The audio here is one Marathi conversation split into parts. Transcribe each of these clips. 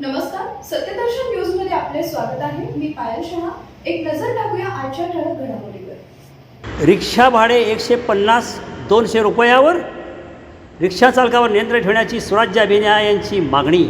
नमस्कार सत्यदर्शन न्यूजमध्ये आपले स्वागत आहे. मी पायल शहा. एक नजर टाकूया आजच्या ठळक घडामोडीवर. रिक्षा भाडे एकशे पन्नास दोनशे रुपयावर? रिक्षा चालकावर नियंत्रण ठेवण्याची स्वराज्य अभिनयांची मागणी.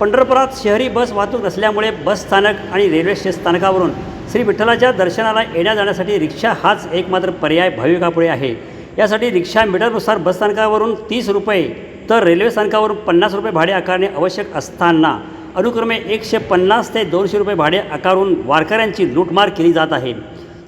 पंढरपुरात शहरी बस वाहतूक नसल्यामुळे बस स्थानक आणि रेल्वे स्टेशन स्थानकावरून श्री विठ्ठलाच्या दर्शनाला येण्या जाण्यासाठी रिक्षा हाच एकमात्र पर्याय भाविकापुढे आहे. यासाठी रिक्षा मीटरनुसार बसस्थानकावरून तीस रुपये तर रेल्वे स्थानकावरून पन्नास रुपये भाडे आकारणे आवश्यक असताना अनुक्रमे एकशे पन्नास ते दोनशे रुपये भाडे आकारून वारकऱ्यांची लूटमार केली जात आहे.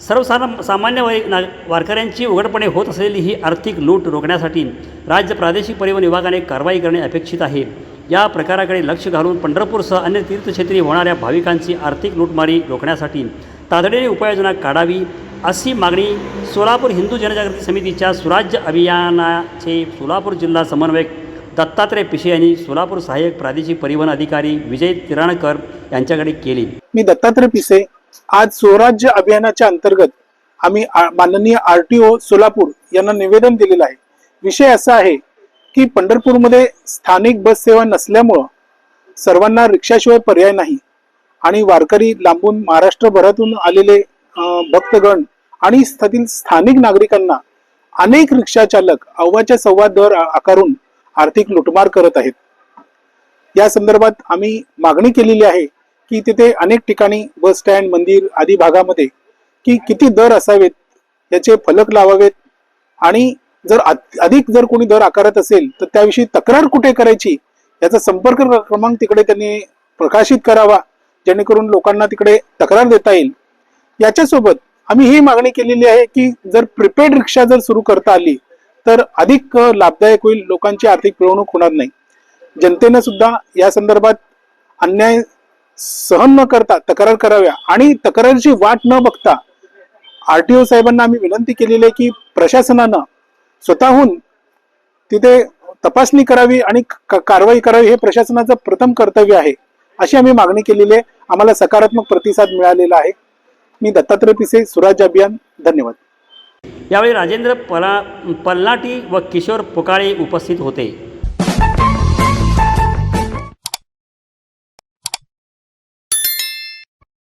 सर्वसाधारण सामान्य वै ना वारकऱ्यांची उघडपणे होत असलेली ही आर्थिक लूट रोखण्यासाठी राज्य प्रादेशिक परिवहन विभागाने कारवाई करणे अपेक्षित आहे. या प्रकाराकडे लक्ष घालून पंढरपूरसह अन्य तीर्थक्षेत्री होणाऱ्या भाविकांची आर्थिक लूटमारी रोखण्यासाठी तातडीने उपाययोजना काढावी अशी मागणी सोलापूर हिंदू जनजागृती समितीच्या सुराज्य अभियानाचे सोलापूर जिल्हा समन्वयक दत्तात्रय पिशे यांनी सोलापूर सहाय्यक प्रादेशिक परिवहन अधिकारी विजय तिराणकर यांच्याकडे केली. मी दत्तात्रय पिसे आज स्वराज्य अभियानाच्या अंतर्गत आम्ही माननीय आर टी ओ सोलापूर यांना निवेदन दिलेलं आहे. विषय असा आहे की पंढरपूरमध्ये स्थानिक बस सेवा नसल्यामुळं सर्वांना रिक्षाशिवाय पर्याय नाही आणि वारकरी लांबून महाराष्ट्रभरातून आलेले भक्तगण आणि स्थातील स्थानिक नागरिकांना अनेक रिक्षा चालक अव्वाच्या सव्वा दर आकारून आर्थिक लुटमार करत आहेत. या संदर्भात आम्ही मागणी केलेली आहे की तिथे अनेक ठिकाणी बस स्टँड मंदिर आदी भागामध्ये की किती दर असावेत याचे फलक लावावेत आणि जर अधिक जर कोणी दर आकारत असेल तर त्याविषयी तक्रार कुठे करायची? याचा संपर्क क्र- क्रमांक तिकडे त्यांनी प्रकाशित करावा जेणेकरून लोकांना तिकडे तक्रार देता येईल. याच्यासोबत आम्ही ही मागणी केलेली आहे की जर प्रिपेड रिक्षा जर सुरू करता आली तर अधिक लाभदायक होईल लोकांची आर्थिक पिळवणूक होणार नाही. जनतेनं सुद्धा या संदर्भात अन्याय सहन न करता तक्रार कराव्या आणि तक्रारीची वाट न बघता आरटीओ साहेबांना आम्ही विनंती केलेली आहे की प्रशासनानं स्वतःहून तिथे तपासणी करावी आणि क- कारवाई करावी हे प्रशासनाचं प्रथम कर्तव्य आहे अशी आम्ही मागणी केलेली आहे. आम्हाला सकारात्मक प्रतिसाद मिळालेला आहे. मी दत्तात्रय पिसे स्वराज्य अभियान. धन्यवाद. यावेळी राजेंद्र पला पल्लाटी व किशोर पुकाळे उपस्थित होते.